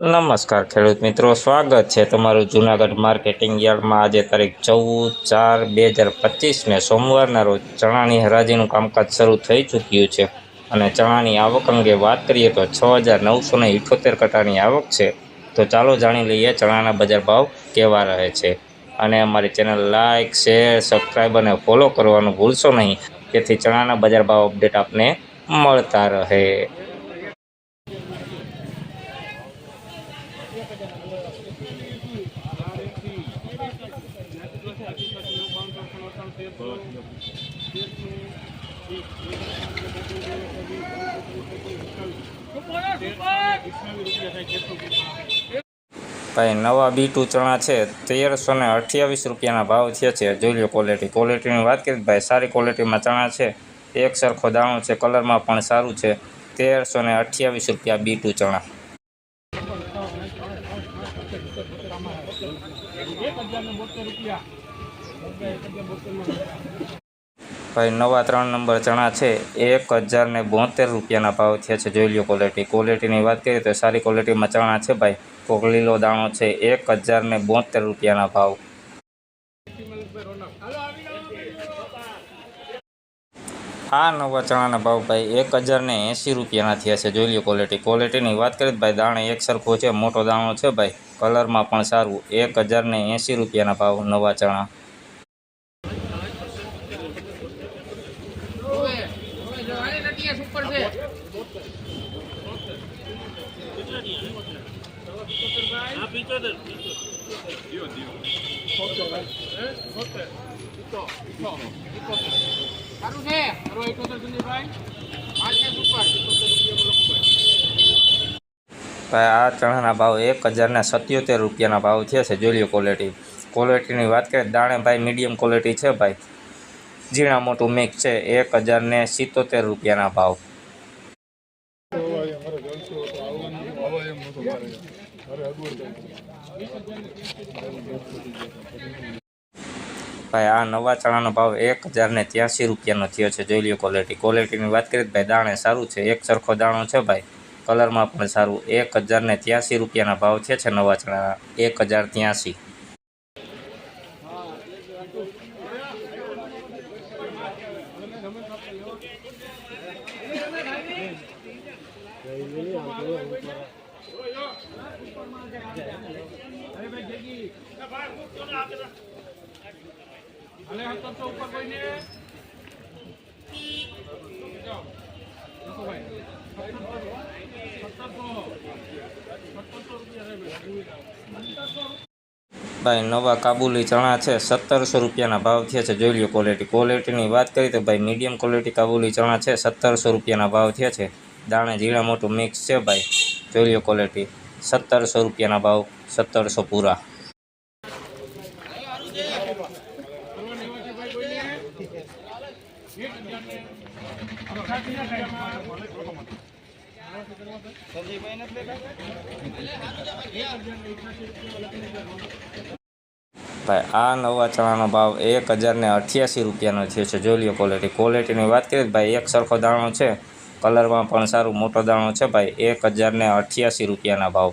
નમસ્કાર, ખેડૂત મિત્રો. સ્વાગત છે તમારું જૂનાગઢ માર્કેટિંગ યાર્ડમાં. આજે તારીખ ચૌદ ચાર બે હજાર પચીસને સોમવારના રોજ ચણાની હરાજીનું કામકાજ શરૂ થઈ ચૂક્યું છે. અને ચણાની આવક અંગે વાત કરીએ તો છ હજાર નવસો ને ઇઠોતેર કટાની આવક છે. તો ચાલો જાણી લઈએ ચણાના બજાર ભાવ કેવા રહે છે. અને અમારી ચેનલ લાઇક શેર સબસ્ક્રાઈબ અને ફોલો કરવાનું ભૂલશો નહીં. જેથી ચણાના બજાર ભાવ અપડેટ આપને મળતા રહે. ભાઈ, નવા બી ટુ ચણા છે. તેરસો ને અઠ્યાવીસ રૂપિયાના ભાવ થયા છે. જોઈ લો ક્વોલિટી ક્વોલિટીની વાત કરીએ ભાઈ, સારી ક્વોલિટીમાં ચણા છે. એક સરખો દાણો છે. કલરમાં પણ સારું છે. તેરસો ને અઠ્યાવીસ રૂપિયા બી ટુ ચણા ભાઈ, નવા ત્રણ નંબર ચણા છે. એક હજાર ને બોતેર રૂપિયાના ભાવ થયા છે. જોઈ લો ક્વોલિટી ક્વોલિટીની વાત કરીએ તો સારી ક્વોલિટીમાં ચણા છે ભાઈ. કોક લીલો દાણો છે. એક હજાર ને બોતેર રૂપિયાના ભાવ. આ નવા ચણાના ભાવ ભાઈ, એક હજાર ને એંસી રૂપિયાના થયા છે. જોઈ લો ક્વોલિટી ક્વોલિટીની વાત કરીએ ભાઈ, દાણે એક સરખો છે, મોટો દાણો છે ભાઈ. કલરમાં પણ સારું. એક હજાર ને એંસી રૂપિયાના ભાવ નવા ચણા. ભાઈ. આ ચણાના ભાવ એક હજારના સત્યોતેર રૂપિયાના ભાવ થયા છે જોઈ લો ક્વોલિટી ક્વોલિટીની વાત કરીએ દાણે ભાઈ મીડિયમ ક્વોલિટી છે ભાઈ. ઝીણા મોટું મિક્સ છે, એક હજારને સિત્તોતેર રૂપિયાના ભાવ. ભાઈ, આ નવા ચણાનો ભાવ એક હજારને ત્યાંસી રૂપિયાનો થયો છે. જોઈ લ્યો ક્વોલિટી ક્વોલિટીની વાત કરીએ ભાઈ, દાણે સારું છે. એક સરખો દાણો છે ભાઈ. કલરમાં પણ સારું. એક હજારને ત્યાંસી રૂપિયાના ભાવ છે નવા ચણાના. એક હજાર ત્યાંસી. ભાઈ. નવા કાબુલી ચણા છે, સત્તરસો રૂપિયાના ભાવ થયા છે. જોઈ લો ક્વોલિટી ક્વોલિટીની વાત કરીએ તો ભાઈ મીડિયમ ક્વોલિટી કાબુલી ચણા છે, સત્તરસો રૂપિયાના ભાવ થયા છે. દાણે ઝીણા મોટું મિક્સ છે ભાઈ. જોઈ લો ક્વોલિટી સત્તરસો રૂપિયાના ભાવ, સત્તરસો પૂરા. ભાઈ, આ નવા ચણાનો ભાવ એક હજારને અઠ્યાસી રૂપિયાનો થયો છે. જોઈ લો ક્વોલિટી ક્વોલિટીની વાત કરીએ ભાઈ, એક સરખો દાણો છે. કલરમાં પણ સારું, મોટો દાણો છે. ભાઈ, એક હજારને અઠ્યાસી રૂપિયાના ભાવ.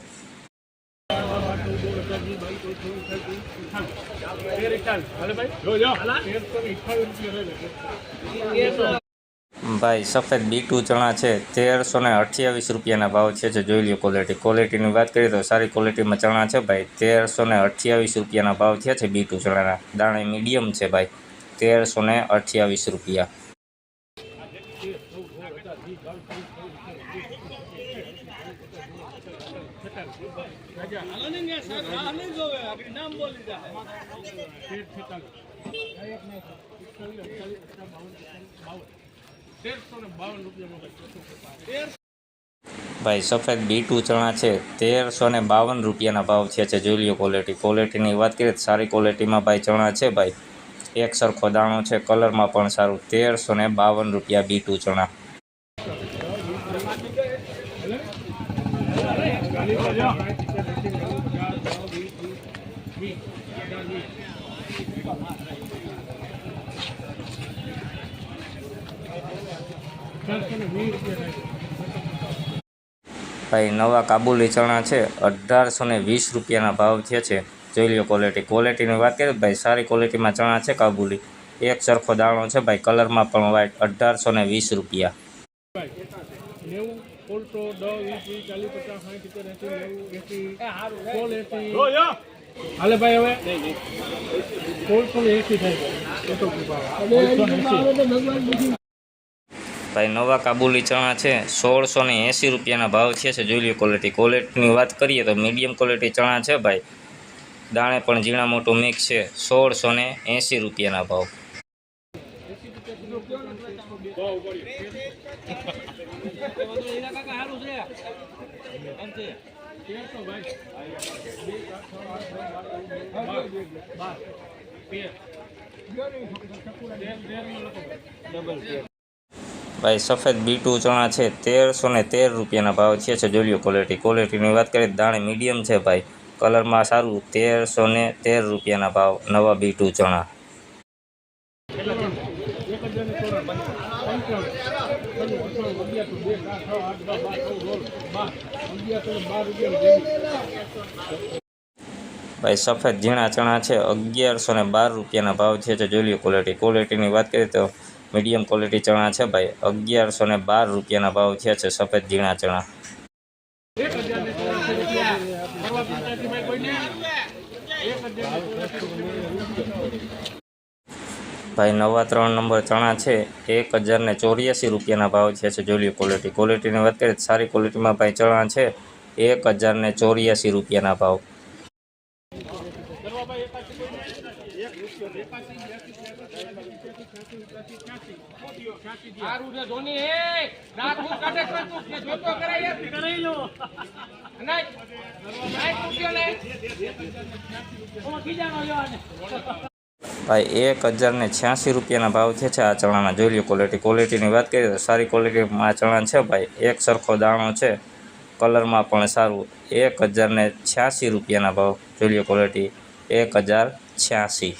સફેદ બીટુ ચણા છે, તેરસો ને અઠ્યાવીસ રૂપિયાના ભાવ છે. જે જોઈ લો ક્વોલિટી ક્વોલિટીની વાત કરીએ તો સારી ક્વોલિટીમાં ચણા છે ભાઈ, તેરસો ને અઠ્યાવીસ રૂપિયાના ભાવ થયા છે બીટુ ચણાના. દાણે મીડિયમ છે ભાઈ, તેરસો ને અઠ્યાવીસ રૂપિયા તેરસો ને બાવન રૂપિયા. ભાઈ સફેદ બીટુ ચણા છે. તેરસો ને બાવન રૂપિયાના ભાવ થયા છે જોઈ લો ક્વોલિટી ક્વોલિટીની વાત કરીએ સારી ક્વોલિટીમાં ભાઈ ચણા છે ભાઈ. એક સરખો દાણો છે, કલરમાં પણ સારું. તેરસો ને બાવન રૂપિયા બીટુ ચણા ભાઈ નવા કાબુલી ચણા છે અઢારસો ને વીસ રૂપિયાના ભાવ થયા છે જોઈ લ્યો ક્વોલિટી ક્વોલિટીની વાત કરીએ ભાઈ સારી ક્વોલિટીમાં ચણા છે કાબુલી એક સરખો દાણો છે ભાઈ કલરમાં પણ વ્હાઈટ અઢારસો ને વીસ રૂપિયા ભાઈ ભાઈ, નવા કાબુલી ચણા છે, સોળસો ને એંસી રૂપિયાના ભાવ છે. જોઈ લો ક્વોલિટી ક્વોલિટીની વાત કરીએ તો મીડિયમ ક્વોલિટી ચણા છે ભાઈ. દાણે પણ ઝીણા મોટું મિક્સ છે, સોળસો ને એંસી રૂપિયાના ભાવ. તેરસો ભાઈ સફેદ બીટું ચણા છે તેરસો ને તેર રૂપિયાના ભાવ છે છે જોઈ લ્યો ક્વોલિટી ક્વોલિટીની વાત કરીએ દાણે મીડિયમ છે ભાઈ. કલરમાં સારું તેરસો ને તેર રૂપિયાના ભાવ નવા બીટું ચણા. ભાઈ સફેદ ઝીણા ચણા છે અગિયારસો ને બાર રૂપિયાના ભાવ છે છે જોઈ લો ક્વોલિટી ક્વોલિટીની વાત કરીએ તો મીડિયમ ક્વોલિટી ચણા છે ભાઈ. અગિયારસો ને બાર રૂપિયાના ભાવ છે છે સફેદ ઝીણા ચણા. ભાઈ, નવા ત્રણ નંબર ચણા છે. એક હજાર ને ચોર્યાસી રૂપિયાના ભાવ છે છે જોઈ લ્યો ક્વોલિટી. ક્વોલિટીની વાત કરીએ સારી ક્વોલિટીમાં ભાઈ ચણા છે. એક હજાર ને ચોર્યાસી રૂપિયાના ભાવ કરવા ભાઈ એકાસી કોઈને એક રૂપિયો એકાસી બ્યાસી ત્યાસી છ્યાસી એકાસી છ્યાસી છ્યાસી સારું છે ધોની એ રાત હું કાઢે છે કે જોતો કરાય કરાઈ લો. નહીં નહીં રૂપિયો ને ઓમાં ભાઈ એક હજાર ને છ્યાસી રૂપિયાના ભાવ છે આ ચણાના. જોઈ લ્યો ક્વોલિટી ક્વોલિટીની વાત કરીએ તો સારી ક્વોલિટીમાં આ ચણા છે ભાઈ. એક સરખો દાણો છે. કલરમાં પણ સારું. એક હજાર ને છ્યાસી રૂપિયાના ભાવ. જોઈ લ્યો ક્વોલિટી એક હજાર છ્યાસી.